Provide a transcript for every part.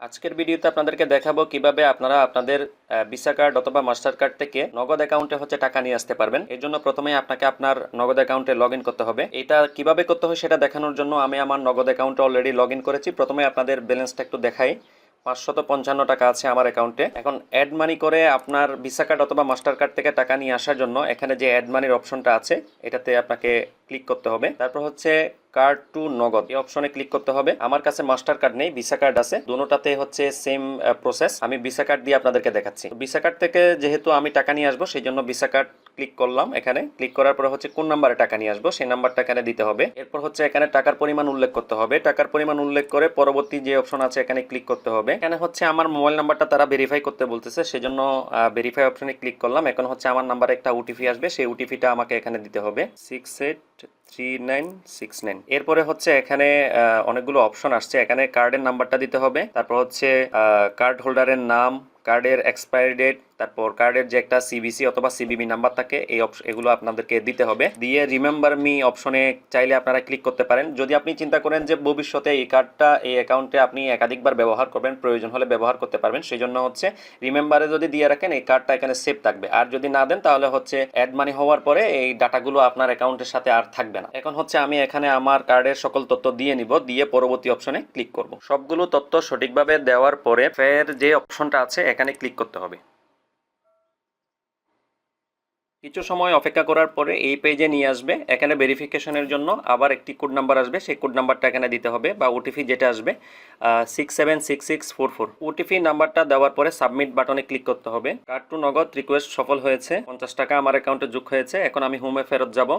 আজকের ভিডিওতে আপনাদেরকে দেখাবো কীভাবে আপনারা আপনাদের ভিসা কার্ড অথবা মাস্টার কার্ড থেকে নগদ অ্যাকাউন্টে হচ্ছে টাকা নিয়ে আসতে পারবেন। এর জন্য প্রথমে আপনাকে আপনার নগদ অ্যাকাউন্টে লগ করতে হবে। এটা কীভাবে করতে হয় সেটা দেখানোর জন্য আমি আমার নগদ অ্যাকাউন্টে অলরেডি লগ করেছি। প্রথমে আপনাদের ব্যালেন্সটা একটু দেখাই। পাঁচশত পঞ্চান্ন টাকা আছে আমার অ্যাকাউন্টে। এখন অ্যাড মানি করে আপনার ভিসা কার্ড অথবা মাস্টার কার্ড থেকে টাকা নিয়ে আসার জন্য এখানে যে অ্যাড মানির অপশনটা আছে, এটাতে আপনাকে ক্লিক করতে হবে। তারপর হচ্ছে কার্ড টু নগদ, এই অপশনে ক্লিক করতে হবে। আমার কাছে মাস্টার কার্ড নেই ভিসা কার্ড আছে। দুটোটাতে হচ্ছে সেম প্রসেস আমি ভিসা কার্ড দিয়ে আপনাদেরকে দেখাচ্ছি। ভিসা কার্ড থেকে যেহেতু আমি টাকা নিয়ে আসব, সেই জন্য ভিসা কার্ড ক্লিক করলাম এখানে। ক্লিক করার পরে হচ্ছে কোন নাম্বারে টাকা নিয়ে আসব, সেই নাম্বারটা এখানে দিতে হবে। এরপর হচ্ছে এখানে টাকার পরিমাণ উল্লেখ করতে হবে। টাকার পরিমাণ উল্লেখ করে পরবর্তী যে অপশন আছে এখানে ক্লিক করতে হবে। এখানে হচ্ছে আমার মোবাইল নাম্বারটা তারা ভেরিফাই করতে বলতেছে, সেজন্য ভেরিফাই অপশনে ক্লিক করলাম। এখন হচ্ছে আমার নাম্বারে একটা ওটিপি আসবে, সেই ওটিপিটা আমাকে এখানে দিতে হবে। Six eight three nine six nine এরপরে হচ্ছে এখানে অনেকগুলো অপশন আসছে। এখানে কার্ডের নাম্বারটা দিতে হবে। তারপর হচ্ছে কার্ড হোল্ডারের নাম কার্ডের এক্সপায়ারি ডেট তারপর কার্ডের যে একটা সিবিসি অথবা সিবিবি নাম্বার থাকে, এই এগুলো আপনাদেরকে দিতে হবে। দিয়ে রিমেম্বার মি অপশনে চাইলে আপনারা ক্লিক করতে পারেন। যদি আপনি চিন্তা করেন যে ভবিষ্যতে এই কার্ডটা এই অ্যাকাউন্টে আপনি একাধিকবার ব্যবহার করবেন, প্রয়োজন হলে ব্যবহার করতে পারবেন। সেই জন্য হচ্ছে রিমেম্বারে যদি দিয়ে রাখেন, এই কার্ডটা এখানে সেভ থাকবে। আর যদি না দেন, তাহলে হচ্ছে অ্যাড মানি হওয়ার পরে এই ডাটাগুলো আপনার অ্যাকাউন্টের সাথে আর থাকবে না। এখন হচ্ছে আমি এখানে আমার কার্ডের সকল তথ্য দিয়ে নিব, দিয়ে পরবর্তী অপশনে ক্লিক করব। সবগুলো তথ্য সঠিকভাবে দেওয়ার পরে ফের যে অপশনটা আছে, এখানে ক্লিক করতে হবে। কিছু সময় অপেক্ষা করার পরে এই পেজে নিয়ে আসবে। এখানে ভেরিফিকেশনের জন্য আবার একটি কোড নাম্বার আসবে। সেই কোড নাম্বারটা এখানে দিতে হবে বা ওটিপি যেটা আসবে six seven six six four four OTP নাম্বারটা দেওয়ার পরে সাবমিট বাটনে ক্লিক করতে হবে। কার্ড টু নগদ রিকোয়েস্ট সফল হয়েছে। পঞ্চাশ টাকা আমার অ্যাকাউন্টে যোগ হয়েছে। এখন আমি হোমে ফেরত যাব।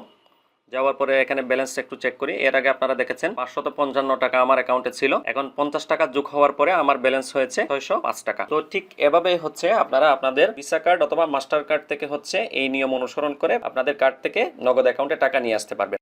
যাওয়ার পরে এখানে ব্যালেন্সটা একটু চেক করি। এর আগে আপনারা দেখেছেন, পাঁচশত পঞ্চান্ন টাকা আমার অ্যাকাউন্টে ছিল। এখন পঞ্চাশ টাকা যোগ হওয়ার পরে আমার ব্যালেন্স হয়েছে ছয়শো পাঁচ টাকা। তো ঠিক এভাবেই হচ্ছে আপনারা আপনাদের ভিসা কার্ড অথবা মাস্টার কার্ড থেকে হচ্ছে এই নিয়ম অনুসরণ করে আপনাদের কার্ড থেকে নগদ অ্যাকাউন্টে টাকা নিয়ে আসতে পারবেন।